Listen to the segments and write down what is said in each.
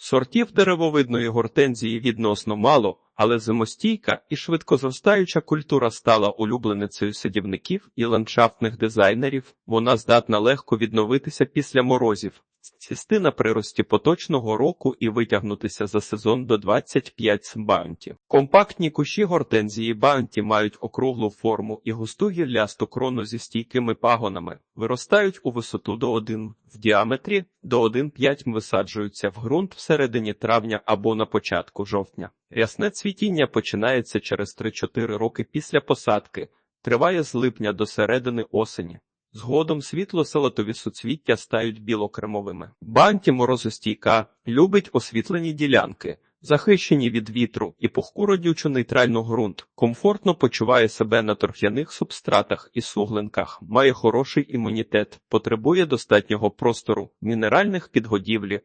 Сортів деревовидної гортензії відносно мало, але зимостійка і швидкозростаюча культура стала улюбленицею садівників і ландшафтних дизайнерів. Вона здатна легко відновитися після морозів, цісти на прирості поточного року і витягнутися за сезон до 25 баунті. Компактні кущі гортензії баунті мають округлу форму і густу гіллясту крону зі стійкими пагонами, виростають у висоту до 1 в діаметрі, до 1,5 висаджуються в ґрунт всередині травня або на початку жовтня. Рясне цвітіння починається через 3-4 роки після посадки, триває з липня до середини осені. Згодом світло-салатові суцвіття стають білокремовими. Банті морозостійка любить освітлені ділянки, захищені від вітру і пухкуродючу нейтральну ґрунт, комфортно почуває себе на торф'яних субстратах і суглинках, має хороший імунітет, потребує достатнього простору, мінеральних підгодівлі,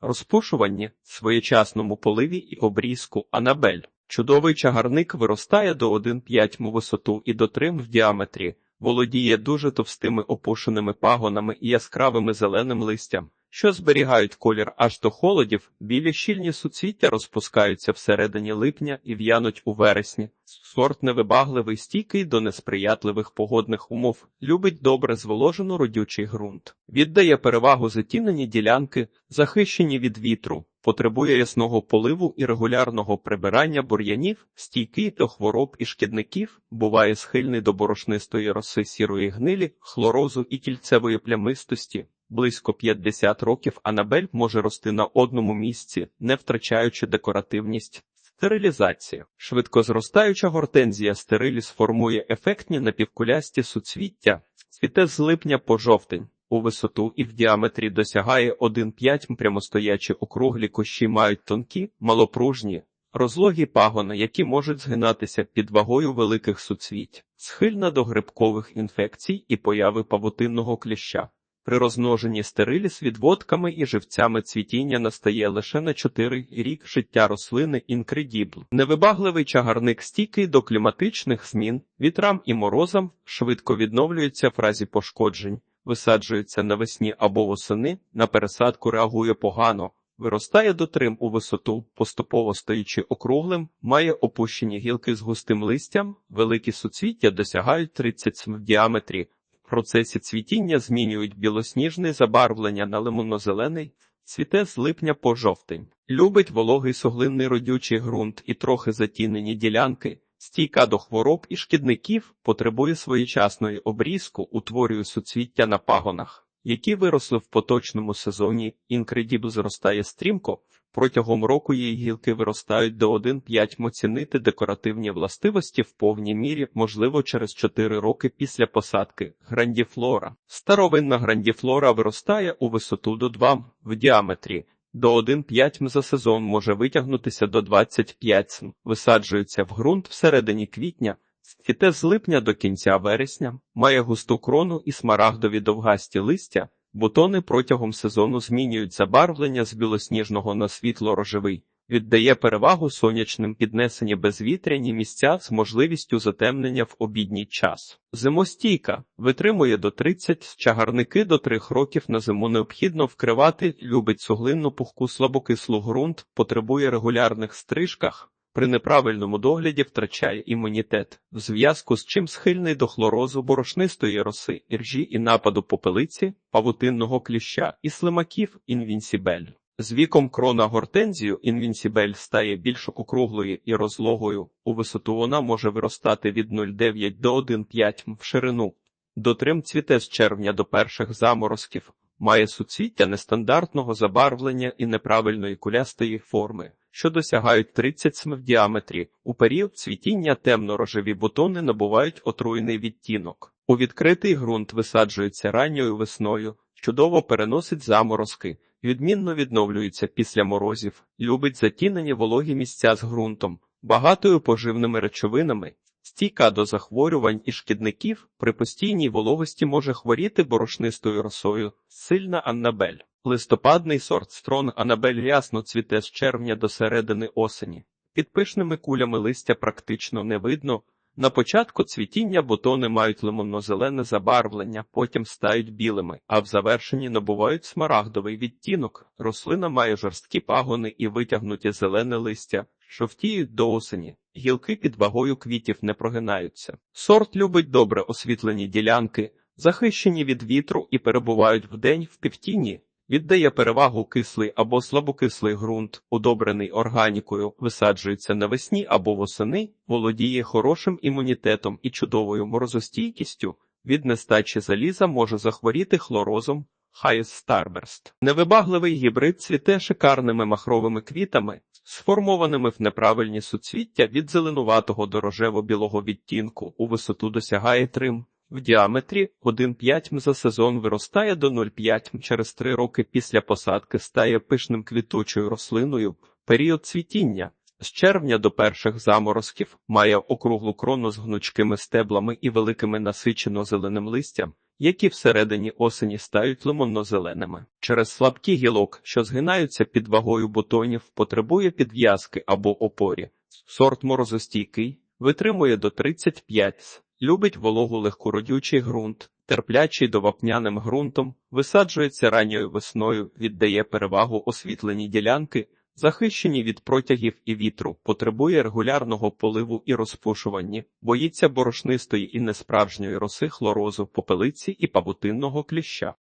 розпушуванні, своєчасному поливі і обрізку анабель. Чудовий чагарник виростає до 1,5 в висоту і до 3 в діаметрі. Володіє дуже товстими опушеними пагонами і яскравими зеленим листям, що зберігають колір аж до холодів, білі щільні суцвіття розпускаються всередині липня і в'януть у вересні. Сорт невибагливий, стійкий до несприятливих погодних умов, любить добре зволожену родючий ґрунт, віддає перевагу затінені ділянки, захищені від вітру, потребує ясного поливу і регулярного прибирання бур'янів, стійкий до хвороб і шкідників, буває схильний до борошнистої роси сірої гнилі, хлорозу і кільцевої плямистості. Близько 50 років Анабель може рости на одному місці, не втрачаючи декоративність. Стерилізація. Швидкозростаюча гортензія стериліс формує ефектні напівкулясті суцвіття, цвіте з липня по жовтень. У висоту і в діаметрі досягає 1,5 прямостоячі округлі кущі мають тонкі, малопружні, розлогі пагони, які можуть згинатися під вагою великих суцвіть, схильна до грибкових інфекцій і появи павутинного кліща. При розмноженні стериліс відводками і живцями цвітіння настає лише на 4 рік життя рослини інкредібл. Невибагливий чагарник стійкий до кліматичних змін, вітрам і морозам, швидко відновлюється в разі пошкоджень, висаджується навесні або восени, на пересадку реагує погано, виростає до трим у висоту, поступово стаючи округлим, має опущені гілки з густим листям, великі суцвіття досягають 30 см в діаметрі. В процесі цвітіння змінюють білосніжне забарвлення на лимонно-зелений, цвіте з липня по жовтень. Любить вологий суглинний родючий ґрунт і трохи затінені ділянки, стійка до хвороб і шкідників, потребує своєчасної обрізку, утворює суцвіття на пагонах, які виросли в поточному сезоні. Інкредібл зростає стрімко. Протягом року її гілки виростають до 1,5 моцінити декоративні властивості в повній мірі, можливо, через 4 роки після посадки. Грандіфлора. Старовинна грандіфлора виростає у висоту до 2 в діаметрі. До 1,5 м за сезон може витягнутися до 25 см. Висаджується в ґрунт всередині квітня. Цвіте з липня до кінця вересня, має густу крону і смарагдові довгасті листя. Бутони протягом сезону змінюють забарвлення з білосніжного на світло-рожевий, віддає перевагу сонячним піднесені безвітряні місця з можливістю затемнення в обідній час. Зимостійка витримує до 30 чагарники до 3 років на зиму необхідно вкривати, любить суглинну пухку слабокислу ґрунт, потребує регулярних стрижках. При неправильному догляді втрачає імунітет, в зв'язку з чим схильний до хлорозу борошнистої роси, іржі і нападу попелиці, павутинного кліща і слимаків інвінсібель. З віком крона гортензію інвінсібель стає більш округлою і розлогою. У висоту вона може виростати від 0,9 до 1,5 м в ширину. До трим цвіте з червня до перших заморозків, має суцвіття нестандартного забарвлення і неправильної кулястої форми що досягають 30 см в діаметрі. У період цвітіння темно-рожеві бутони набувають отруйний відтінок. У відкритий ґрунт висаджується ранньою весною, чудово переносить заморозки, відмінно відновлюється після морозів, любить затінені вологі місця з ґрунтом, багатою поживними речовинами. Стійка до захворювань і шкідників при постійній вологості може хворіти борошнистою росою, сильна аннабель. Листопадний сорт строн Анабель рясно цвіте з червня до середини осені. Під пишними кулями листя практично не видно, На початку цвітіння бутони мають лимонно-зелене забарвлення, потім стають білими, а в завершенні набувають смарагдовий відтінок. Рослина має жорсткі пагони і витягнуті зелене листя, жовтіють до осені. Гілки під вагою квітів не прогинаються. Сорт любить добре освітлені ділянки, захищені від вітру і перебувають вдень в півтіні. Віддає перевагу кислий або слабокислий ґрунт, удобрений органікою, висаджується навесні або восени, володіє хорошим імунітетом і чудовою морозостійкістю. Від нестачі заліза може захворіти хлорозом. Highest Starburst. Невибагливий гібрид цвіте шикарними махровими квітами, сформованими в неправильні суцвіття від зеленуватого до рожево-білого відтінку, у висоту досягає 3 м. В діаметрі 1,5 м за сезон виростає до 0,5 м. Через 3 роки після посадки стає пишним квітучою рослиною. Період цвітіння з червня до перших заморозків має округлу крону з гнучкими стеблами і великими насичено зеленим листям, які всередині осені стають лимонно-зеленими. Через слабкі гілок, що згинаються під вагою бутонів, потребує підв'язки або опорі. Сорт морозостійкий, витримує до 35 с. Любить вологу легкородючий ґрунт, терплячий до вапняним ґрунтом, висаджується ранньою весною, віддає перевагу освітлені ділянки, захищені від протягів і вітру, потребує регулярного поливу і розпушування, боїться борошнистої і несправжньої роси хлорозу, попелиці і павутинного кліща.